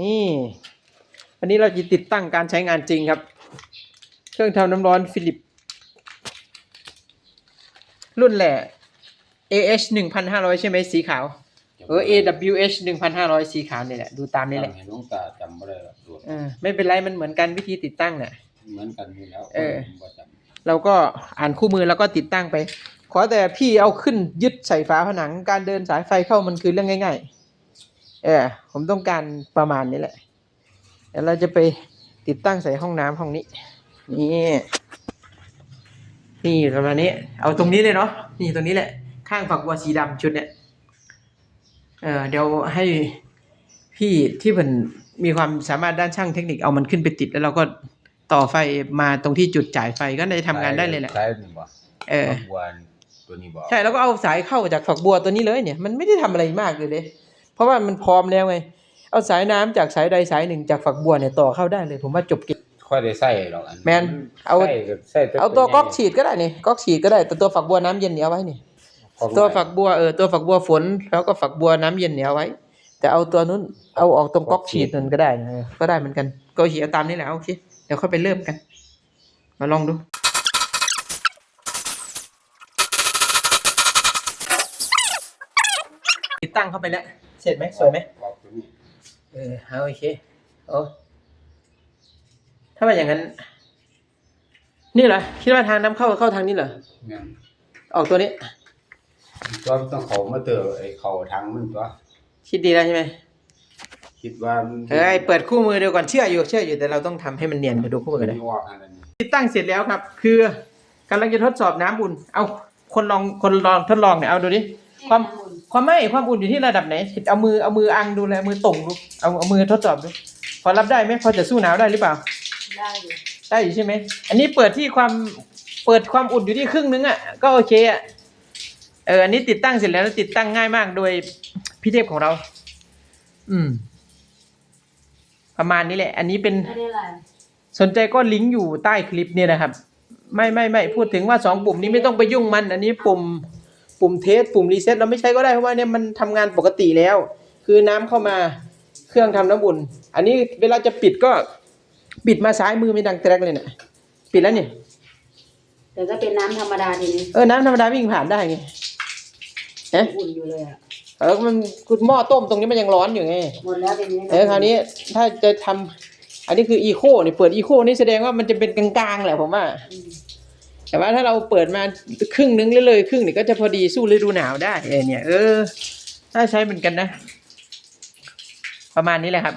นี่วันนี้เราจะติดตั้งการใช้งานจริงครับ เครื่องทำน้ำร้อนฟิลิป รุ่นแหละ AH 1,500 ใช่ไหมสีขาว เออ AWH 1,500 สีขาวนี่แหละ ดูตามนี่แหละจำให้หลวงตาจำไม่ได้หรอกตัวเออไม่เป็นไร มันเหมือนกันวิธีติดตั้งน่ะเหมือนกันอยู่แล้วเออผมบ่จำเราก็อ่านคู่มือแล้วก็ติดตั้งไป ขอแต่พี่เอาขึ้นยึดใส่ฝาผนังการเดินสายไฟเข้ามันคือเรื่องง่าย ๆ เออผมต้องการประมาณนี้แหละเดี๋ยวเราจะไปติดตั้งใส่ห้องน้ำห้องนี้ นี่นี่ประมาณนี้ เอาตรงนี้เลยเนาะนี่ตรงนี้แหละ ข้างฝักบัวสีดำชุดเนี้ยเออเดี๋ยวให้พี่ที่เป็นมีความสามารถด้านช่างเทคนิคเอามันขึ้นไปติดแล้วเราก็ต่อไฟมาตรงที่จุดจ่ายไฟก็ได้ทำงานได้เลยแหละใช้นี่บ่เออขบวนตัวนี้บ่ใช่แล้วก็เอาสายเข้าจากฝักบัวตัวนี้เลยเนี่ยมันไม่ได้ทำอะไรมากเลยเลย เพราะว่ามันพร้อมแล้วไง เอาสายน้ำจากสายใดสายหนึ่งจากฝักบัวเนี่ยต่อเข้าได้เลยผมว่าจบกิจค่อยได้ใส่หรอกอันแม่นเอาใส่ก็ใส่เอาตัวก๊อกใหญ่ฉีดก็ได้นี่ก๊อกฉีดก็ได้แต่ตัวฝักบัวน้ำเย็นเนี่ยเอาไว้นี่ก๊อกตัวใหญ่ฝักบัวเออตัวฝักบัวฝนแล้วก็ฝักบัวน้ำเย็นเนี่ยเอาไว้ แต่เอาตัวนู้นเอาออกตรงก๊อกฉีดนั่นก็ได้นะเออก็ได้เหมือนกัน ก็ฉีดเอาตามนี้แหละโอเคเดี๋ยวค่อยไปเริ่มกัน มาลองดูติดตั้งเข้าไปแล้วเส ร็จไหมสวยไหมก๊อกตัวนี้เออเอาโอเคโอ้ถ้าว่าอย่างนั้น นี่เหรอคิดว่าทางน้ำเข้าเข้าทางนี้เหรอแม่นออกตัวนี้ตัวต้องเขามาเตอไอ้เขาทางมันตัวคิดดีแล้วใช่ไหมคิดว่ามันเฮ้ยเปิดคู่มือเดียวก่อนเชื่ออยู่เชื่ออยู่แต่เราต้องทำให้มันเนียนไปดูคู่มือเลยมีวอกอะไรนี่ติดตั้งเสร็จแล้วครับ คือกำลังจะทดสอบน้ำอุ่น เอาคนลองคนลองทดลองเนี่ยเอาดูดิความ ความไม่ความอุ่นอยู่ที่ระดับไหนเอามือเอามืออังดูเลยเอามือตรงดูเอาเอามือทดสอบดูพอรับได้ไหมพอจะสู้หนาวได้หรือเปล่า ได้อยู่ได้อยู่ใช่ไหมอันนี้เปิดที่ความเปิดความอุ่นอยู่ที่ครึ่งนึงอะก็โอเคอะเอออันนี้ติดตั้งเสร็จแล้วติดตั้งง่ายมากโดยพี่เทพของเรา อืม ประมาณนี้แหละ อันนี้เป็นไม่ได้อะไรสนใจก็ลิงก์อยู่ใต้คลิปเนี่ยนะครับ ไม่ไม่ไม่พูดถึงว่าสองปุ่มนี้ไม่ต้องไปยุ่งมัน อันนี้ปุ่ม ปุ่มเทสปุ่มรีเซ็ตเราไม่ใช้ก็ได้เพราะว่าเนี่ยมันทำงานปกติแล้ว คือน้ำเข้ามาเครื่องทำน้ำอุ่น อันนี้เวลาจะปิดก็ปิดมาซ้ายมือไม่ดังแตรกเลยเนี่ยปิดแล้วเนี่ยแต่ถ้าเป็นน้ำธรรมดาทีนี้เออน้ำธรรมดาวิ่งผ่านได้ไงเอ๊ะอุ่นอยู่เลยอะเออมันคุณหม้อต้มตรงนี้มันยังร้อนอยู่ไงหมดแล้วทีนี้เออคราวนี้ถ้าจะทำอันนี้คืออีโคนี่เปิดอีโคนี่แสดงว่ามันจะเป็นกลางๆแหละผมว่าอืม แต่ว่าถ้าเราเปิดมาครึ่งนึงเลยครึ่งนี่ก็จะพอดีสู้ฤดูหนาวได้เออเนี่ย เออน่าใช้เหมือนกันนะ ประมาณนี้แหละครับ